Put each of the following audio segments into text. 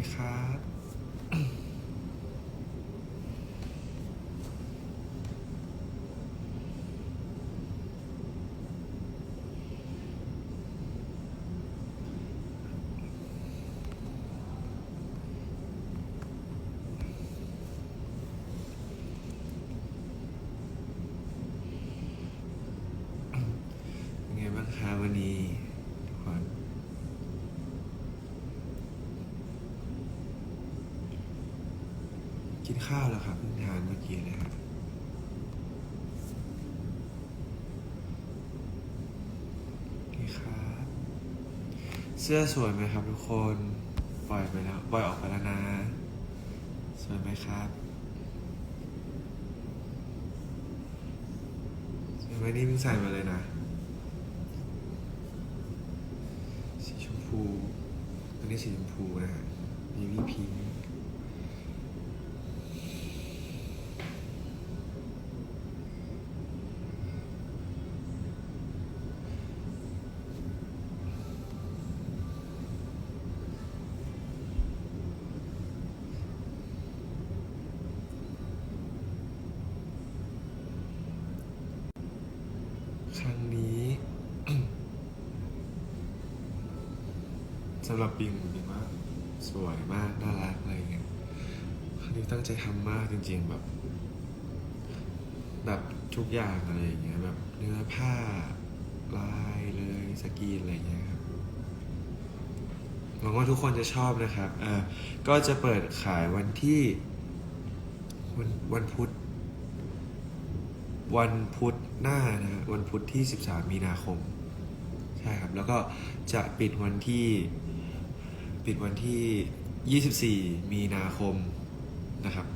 ดีครับเป็นไงบ้างคะวันนี้ทุกคนกิน ข้าวแล้วครับเพิ่งทานเมื่อกี้เลยครับนี่ครับ เสื้อสวยไหมครับทุกคน ปล่อยไปแล้ว ปล่อยออกไปแล้วนะ สวยไหมครับสวยไหมนี่เพิ่งใส่มาเลยนะ สีชมพู อันนี้สีชมพูนะฮะมีวีพิงครั้งนี้ สำหรับปิงปิงว่าสวยมากน่ารักอะไรเงี้ยครั้งนี้ตั้งใจทำมากจริง ๆแบบ แบบทุกอย่างอะไรอย่างเงี้ยแบบเนื้อผ้าลายเลยสกรีนอะไรเงี้ยครับหวังว่าทุกคนจะชอบนะครับเออก็จะเปิดขายวันที่วันวันพุธ วันพุธหน้านะฮะวันพุธที่ 13 มีนาคม ใช่ครับ แล้วก็จะปิดวันที่ ปิดวันที่ 24 มีนาคมนะครับ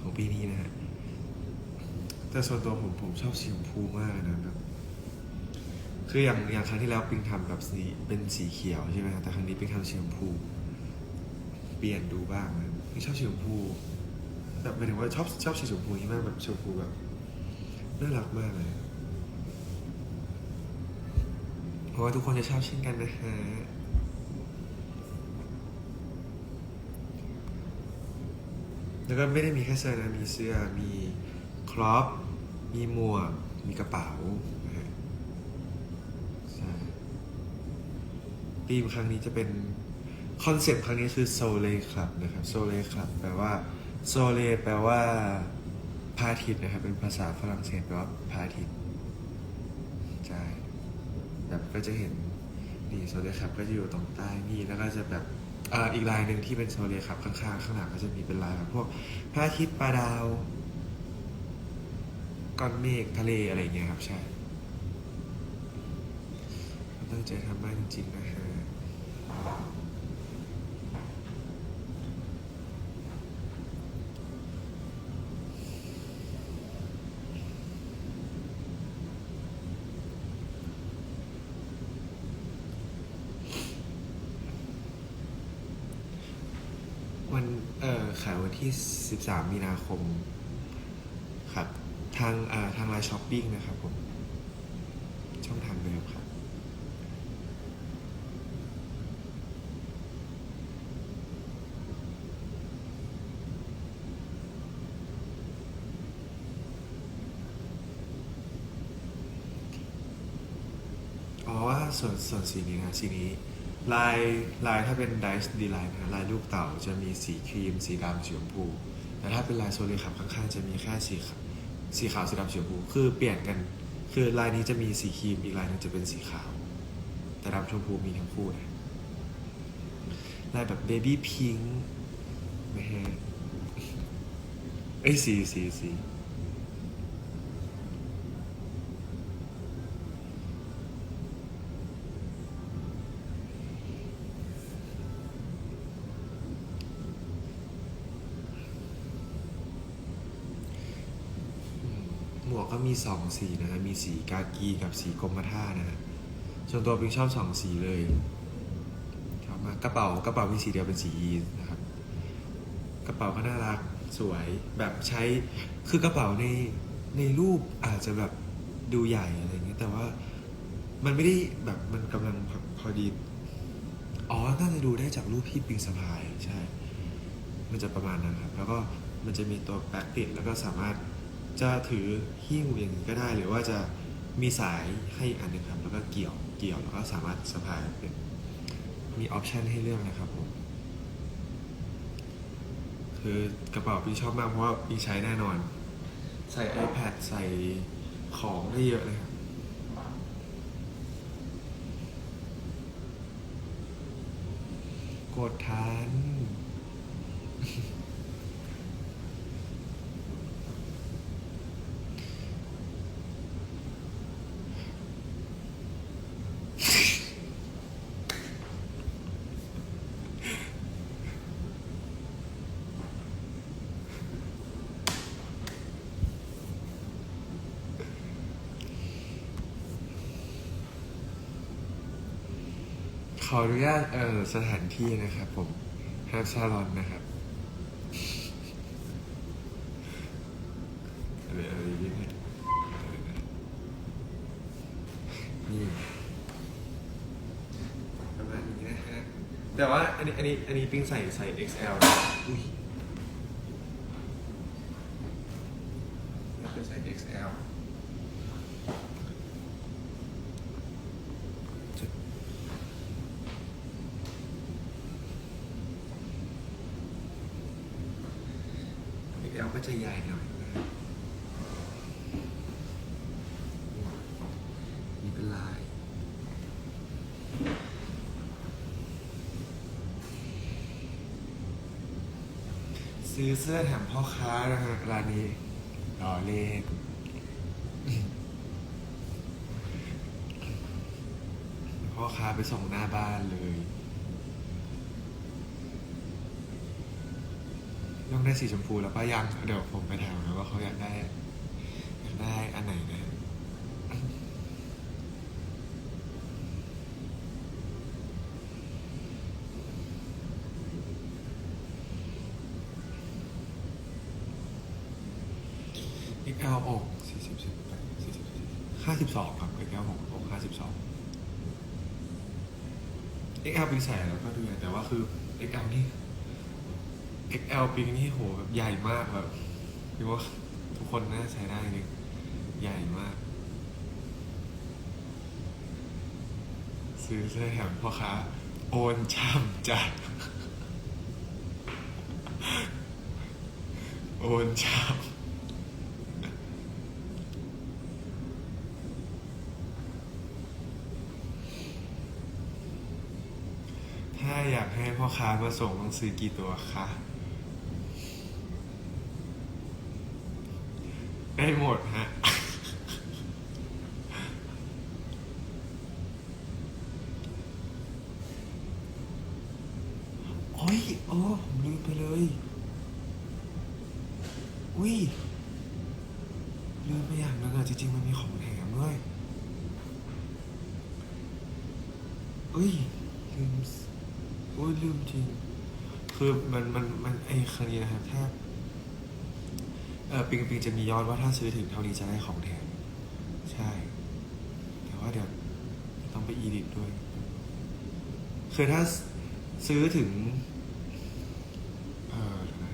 ของปีนี้นะฮะแต่ส่วนตัวผมผมชอบสีชมพูมากนะแบบคืออย่างอย่างครั้งที่แล้วปิงทำแบบสีเป็นสีเขียวใช่ไหมครับแต่ครั้งนี้ปิงทำสีชมพู เปลี่ยนดูบ้างนะปิงชอบสีชมพูแบบหมายถึงว่าชอบชอบสีชมพูที่มากแบบชมพูแบบน่ารักมากเลยเพราะว่าทุกคนจะชอบเช่นกันนะฮะ แล้วก็ไม่ได้มีแค่เสื้อนะมีเสื้อมีครอปมีหมวกมีกระเป๋านะฮะใช่ธีมครั้งนี้จะเป็นคอนเซปต์ครั้งนี้คือโซเลครับนะครับโซเลครับแปลว่าโซเลแปลว่าพระอาทิตย์นะครับเป็นภาษาฝรั่งเศสแปลว่าพระอาทิตย์ใช่แบบก็จะเห็นนี่โซเลครับก็จะอยู่ตรงใต้นี่แล้วก็จะแบบ อ่ออีกลายหนึ่งที่เป็นโซเลครับข้างๆข้างหลังก็จะมีเป็นลายแบบพวกพระอาทิตย์ปลาดาวก้อนเมฆทะเลอะไรอย่างเงี้ยครับใช่ตั้งใจทำมากจริงๆนะฮะวันเอ่อ ขายวันที่ 13 มีนาคมครับทางอ่อทางไลน์ช้อปปิ้งนะครับผม ช่องทางเดิมครับ อ๋อส่วนส่วนสีนี้นะสีนี้ ลายลายถ้าเป็นไดส์ดีไลน์นะลายลูกเต่าจะมีสีครีม สีดำสีชมพู แต่ถ้าเป็นลายโซเลขับข้างๆ จะมีแค่สีขาวสีขาวสีดำสีชมพู คือเปลี่ยนกัน คือลายนี้จะมีสีครีมอีกลายนึงจะเป็นสีขาว แต่ดำชมพูมีทั้งคู่นะลายแบบเบบี้พิงค์นะฮะเอ้สีสีสี หมวกก็มีสองสีนะฮะ มีสีกากีกับสีกรมท่านะฮะส่วนตัวปิงชอบสองสีเลยชอบมากกระเป๋ากระเป๋ามีสีเดียวเป็นสียีนนะครับ กระเป๋าก็น่ารักสวยแบบใช้คือกระเป๋าในในรูปอาจจะแบบดูใหญ่อะไรเงี้ยแต่ว่ามันไม่ได้แบบมันกำลังพอพอดี อ๋อ น่าจะดูได้จากรูปพี่ปิงสะพายใช่ มันจะประมาณนั้นครับ แล้วก็มันจะมีตัวแบ็คปิดแล้วก็สามารถ จะถือหิ้วอย่างนี้ก็ได้หรือว่าจะมีสายให้อันหนึงครับแล้วก็เกี่ยวเกี่ยวแล้วก็สามารถสะพายเป็นมีออปชันให้เลือกนะครับผมคือกระเป๋าพี่ชอบมากเพราะว่าพี่ใช้แน่นอน ใส่ iPad ใส่ของได้เยอะเลยครับกดทัน ขออนุญาตเอ่อสถานที่นะครับผมฮาร์ซาลอนนะครับอะไรอะไรอย่างเงี้ยนี่ประมาณนี้นะฮะแต่ว่าอันนี้อันนี้อันนี้ปิ้งใส่ใส่ XL อุ้ยแล้วเป็นใส่ XL จะ XL ก็จะใหญ่หน่อยนี่เป็นลายซื้อเสื้อแถมพ่อค้านะฮะร้านนี้รอเลขพ่อค้าไปส่งหน้าบ้านเลย ต้องได้สีชมพูแล้วป้ายังเดี๋ยวผมไปถามนะว่าเขาอยากได้อยากได้อันไหนนะ XL อกสี่สิบสิบแปดสี่สิบห้าสิบสองครับ XL หกอกห้าสิบสอง XL ปีใส่แล้วก็ดูใหญ่แต่ว่าคือ XL นี่ XL ปิงนี่โหแบบใหญ่มากแบบคิดว่าทุกคนน่าใช้ได้จริงใหญ่มาก ซื้อเสื้อแถมพ่อค้าโอนช่ำจัดโอนช่ำถ้าอยากให้พ่อค้ามาส่งต้องซื้อกี่ตัวคะ ได้หมดฮะ โอ้ยโอ้ผมลืมไปเลย อุ้ยลืมไปอย่างนึงอะจริงๆ มันมีของแถมด้วยอุ้ยลืมสอุ้ยลืมจริง คือมันมันมันไอ้ครั้งนี้นะครับถ้า เออปิงปิงจะมียอดว่าถ้าซื้อถึงเท่านี้จะได้ของแถมใช่ แต่ว่าเดี๋ยวต้องไปอีดิทด้วย คือถ้าซื้อถึง เออเดี๋ยวนะ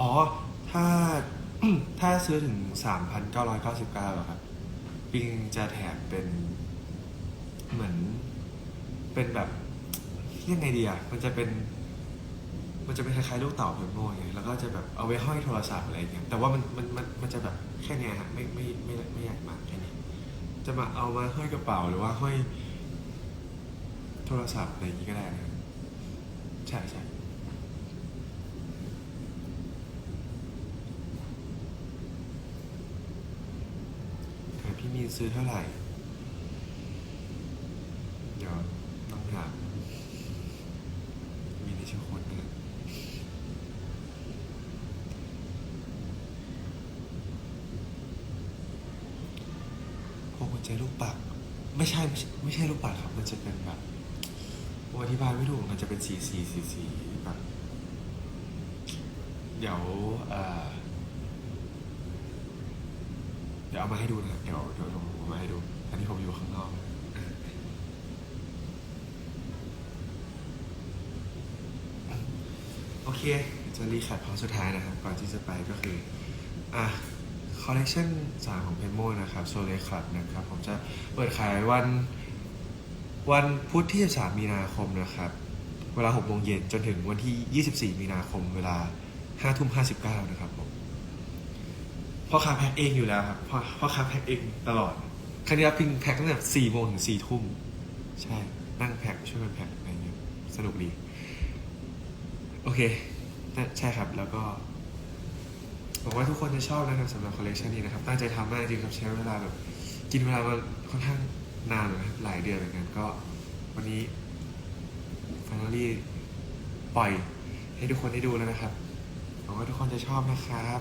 อ๋อ ถ้าถ้าซื้อถึงสามพันเก้าร้อยเก้าสิบเก้าครับปิงจะแถมเป็นเหมือนเป็นแบบ ยังไงดีอะมันจะเป็น มันจะเป็นคล้ายๆลูกเต่าเพลโม่ไงแล้วก็จะแบบเอาไว้ห้อยโทรศัพท์อะไรอย่างเงี้ยแต่ว่ามันมันมันมันจะแบบแค่เนี้ยฮะไม่ไม่ไม่ไม่ใหญ่มากแค่นี้ จะมาเอามาห้อยกระเป๋าหรือว่าห้อย โทรศัพท์อะไรอย่างงี้ก็ได้นะใช่ใช่พี่มีนซื้อเท่าไหร่ เดี๋ยวต้องถาม มีในชื่อคนนะ พวกกุญแจลูกปัดไม่ใช่ไม่ใช่ลูกปัดครับ มันจะเป็นแบบอธิบายไม่ถูกมันจะเป็นสีสีสีสีแบบเดี๋ยวเดี๋ยวเอามาให้ดูนะเดี๋ยวเดี๋ยวผมเอามาให้ดู อันนี้ผมอยู่ข้างนอกโอเค จะรีแคปขอสุดท้ายนะครับ ก่อนที่จะไปก็คือ อะ อลเลคชันสามของเพนโมนะครับโซเลคับนะครับ ผมจะเปิดขายวันวันพุธที่ 13 มีนาคมนะครับ เวลา6โมงเย็นจนถึงวันที่ 24 มีนาคม เวลา5ทุ่ม59 นะครับผมพ่อค้าแพ็คเองอยู่แล้วครับพ่อพ่อค้าแพ็คเองตลอดครั้งนี้พิงแพ็คตั้งแต่4โมงถึง4ทุ่มใช่ นั่งแพ็คช่วยกันแพ็คอะไรเงี้ยสนุกดี โอเค ใช่ครับแล้วก็ หวังว่าทุกคนจะชอบนะครับสำหรับคอลเลคชันนี้นะครับตั้งใจทำมากจริงครับใช้เวลาแบบกินเวลามาค่อนข้างนานนะครับหลายเดือนเหมือนกันก็ วันนี้ finally ปล่อยให้ทุกคนได้ดูแล้วนะครับหวังว่าทุกคนจะชอบนะครับ